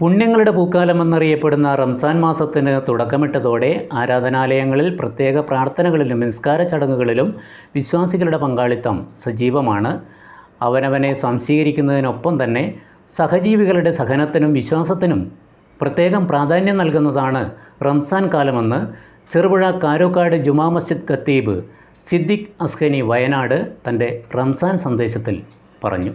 പുണ്യങ്ങളുടെ പൂക്കാലമെന്നറിയപ്പെടുന്ന റംസാൻ മാസത്തിന് തുടക്കമിട്ടതോടെ ആരാധനാലയങ്ങളിൽ പ്രത്യേക പ്രാർത്ഥനകളിലും നിസ്കാര ചടങ്ങുകളിലും വിശ്വാസികളുടെ പങ്കാളിത്തം സജീവമാണ്. അവനവനെ സംശീകരിക്കുന്നതിനൊപ്പം തന്നെ സഹജീവികളുടെ സഹനത്തിനും വിശ്വാസത്തിനും പ്രത്യേകം പ്രാധാന്യം നൽകുന്നതാണ് റംസാൻ കാലമെന്ന് ചെറുപുഴ കാരോക്കാട് ജുമാ മസ്ജിദ് ഖത്തീബ് സിദ്ദിഖ് അസ്ഖനി വയനാട് തന്റെ റംസാൻ സന്ദേശത്തിൽ പറഞ്ഞു.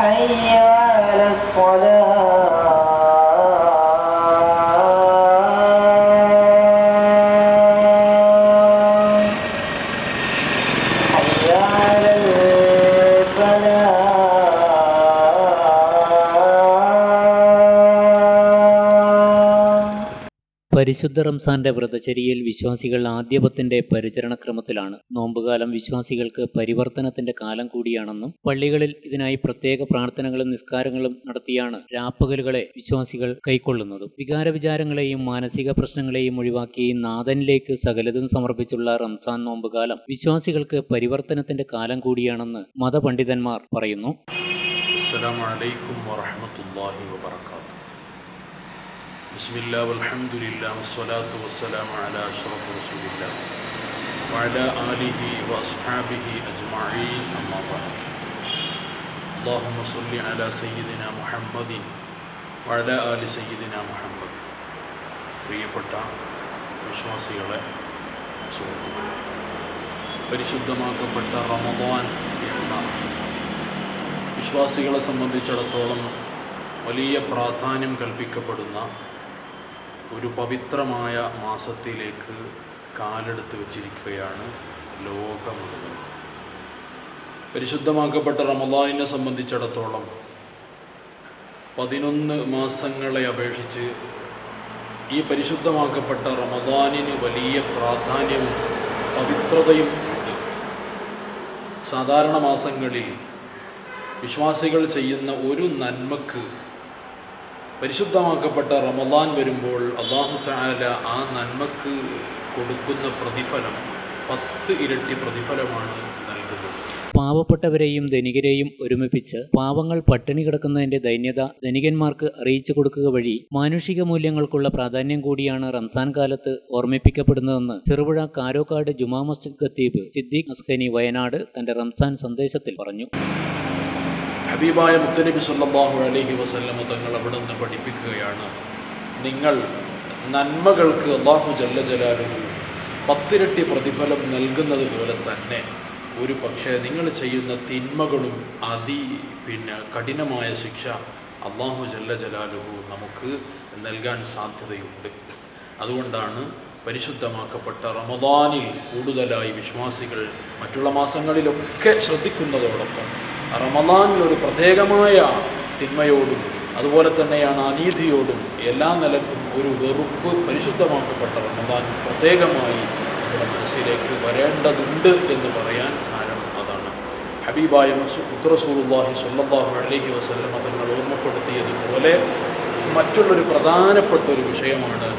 حي على الصلاة. പരിശുദ്ധ റംസാന്റെ വ്രതചര്യയിൽ വിശ്വാസികൾ ആദ്യപത്തിന്റെ പരിചരണക്രമത്തിലാണ്. നോമ്പുകാലം വിശ്വാസികൾക്ക് പരിവർത്തനത്തിന്റെ കാലം കൂടിയാണെന്നും പള്ളികളിൽ ഇതിനായി പ്രത്യേക പ്രാർത്ഥനകളും നിസ്കാരങ്ങളും നടത്തിയാണ് രാപ്പകലുകളെ വിശ്വാസികൾ കൈക്കൊള്ളുന്നത്. വികാര വിചാരങ്ങളെയും മാനസിക പ്രശ്നങ്ങളെയും ഒഴിവാക്കി നാഥനിലേക്ക് സകലതും സമർപ്പിച്ചുള്ള റംസാൻ നോമ്പുകാലം വിശ്വാസികൾക്ക് പരിവർത്തനത്തിന്റെ കാലം കൂടിയാണെന്ന് മതപണ്ഡിതന്മാർ പറയുന്നു. അസ്സലാമലൈക്കും വറഹ്മത്തുള്ളാഹി വാത്തു بسم الله والحمد لله والصلاة والسلام على أشرف رسول الله وعلى آله وأصحابه أجمعين أما بعد اللهم صل على سيدنا محمد وعلى آل سيدنا محمد പ്രിയപ്പെട്ട വിശ്വാസികളെ സുഹൃത്തുക്കളെ പരിശുദ്ധമാക്കപ്പെട്ട റമദാൻ എന്ന വിശ്വാസികളെ സംബന്ധിച്ചിടത്തോളം വലിയ പ്രാധാന്യം കൽപ്പിക്കപ്പെടുന്ന ഒരു പവിത്രമായ മാസത്തിലേക്ക് കാലെടുത്ത് വച്ചിരിക്കുകയാണ് ലോകം പരിശുദ്ധമാക്കപ്പെട്ട റമദാനിനെ സംബന്ധിച്ചിടത്തോളം പതിനൊന്ന് മാസങ്ങളെ അപേക്ഷിച്ച് ഈ പരിശുദ്ധമാക്കപ്പെട്ട റമദാനിന് വലിയ പ്രാധാന്യവും പവിത്രതയും ഉണ്ട്. സാധാരണ മാസങ്ങളിൽ വിശ്വാസികൾ ചെയ്യുന്ന ഒരു നന്മക്ക് പരിശുദ്ധമാക്കപ്പെട്ട റമദാൻ വരുമ്പോൾ അള്ളാഹു താല ആ നന്മക്ക് കൊടുക്കുന്ന പ്രതിഫലം പത്ത് ഇരട്ടി പ്രതിഫലമാണ് പാവപ്പെട്ടവരെയും ധനികരെയും ഒരുമിപ്പിച്ച് പാവങ്ങൾ പട്ടിണി കിടക്കുന്നതിന്റെ ദൈന്യത ധനികന്മാർക്ക് അറിയിച്ചു കൊടുക്കുക വഴി മാനുഷിക മൂല്യങ്ങൾക്കുള്ള പ്രാധാന്യം കൂടിയാണ് റംസാൻ കാലത്ത് ഓർമ്മിപ്പിക്കപ്പെടുന്നതെന്ന് ചെറുപുഴ കാരോക്കാട് ജുമാ മസ്ജിദ് ഖത്തീബ് സിദ്ദീഖ് അസ്ഖനി വയനാട് തന്റെ റംസാൻ സന്ദേശത്തിൽ പറഞ്ഞു. ഹബീബായ മുത്തനബി സല്ലാഹു അലഹി വസല്ലമ തങ്ങൾ അവിടെ നിന്ന് പഠിപ്പിക്കുകയാണ്. നിങ്ങൾ നന്മകൾക്ക് അള്ളാഹു ജല്ല ജലാലുഹു പത്തിരട്ടി പ്രതിഫലം നൽകുന്നത് പോലെ തന്നെ ഒരു പക്ഷേ നിങ്ങൾ ചെയ്യുന്ന തിന്മകളും അതി പിന്നെ കഠിനമായ ശിക്ഷ അള്ളാഹു ജല്ല ജലാലുഹു നമുക്ക് നൽകാൻ സാധ്യതയുണ്ട്. അതുകൊണ്ടാണ് പരിശുദ്ധമാക്കപ്പെട്ട റമദാനിൽ കൂടുതലായി വിശ്വാസികൾ മറ്റുള്ള മാസങ്ങളിലൊക്കെ ശ്രദ്ധിക്കുന്നതോടൊപ്പം റമദാനിൽ ഒരു പ്രത്യേകമായ തിന്മയോടും അതുപോലെ തന്നെയാണ് അനീതിയോടും എല്ലാ നിലക്കും ഒരു വെറുപ്പ് പരിശുദ്ധമാക്കപ്പെട്ട റമദാൻ പ്രത്യേകമായി നമ്മുടെ മനസ്സിലേക്ക് വരേണ്ടതുണ്ട് എന്ന് പറയാൻ കാരണം അതാണ്. ഹബീബായ ഉത്തറസൂറുല്ലാഹി സ്വല്ലല്ലാഹു അലഹി വസല്ലമ തങ്ങൾ ഓർമ്മപ്പെടുത്തിയതുപോലെ മറ്റുള്ളൊരു പ്രധാനപ്പെട്ട ഒരു വിഷയമാണ്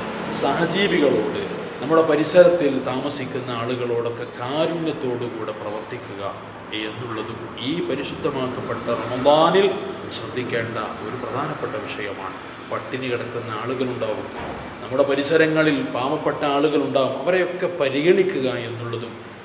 സഹജീവികളോട് നമ്മുടെ പരിസരത്തിൽ താമസിക്കുന്ന ആളുകളോടൊക്കെ കാരുണ്യത്തോടുകൂടെ പ്രവർത്തിക്കുക. എന്നുള്ളതും ഈ പരിശുദ്ധമാക്കപ്പെട്ട റമദാനിൽ ശ്രദ്ധിക്കേണ്ട ഒരു പ്രധാനപ്പെട്ട വിഷയമാണ്. പട്ടിണി കിടക്കുന്ന ആളുകളുണ്ടാവും. നമ്മുടെ പരിസരങ്ങളിൽ പാവപ്പെട്ട ആളുകളുണ്ടാവും. അവരെയൊക്കെ പരിഗണിക്കുക എന്നുള്ളതും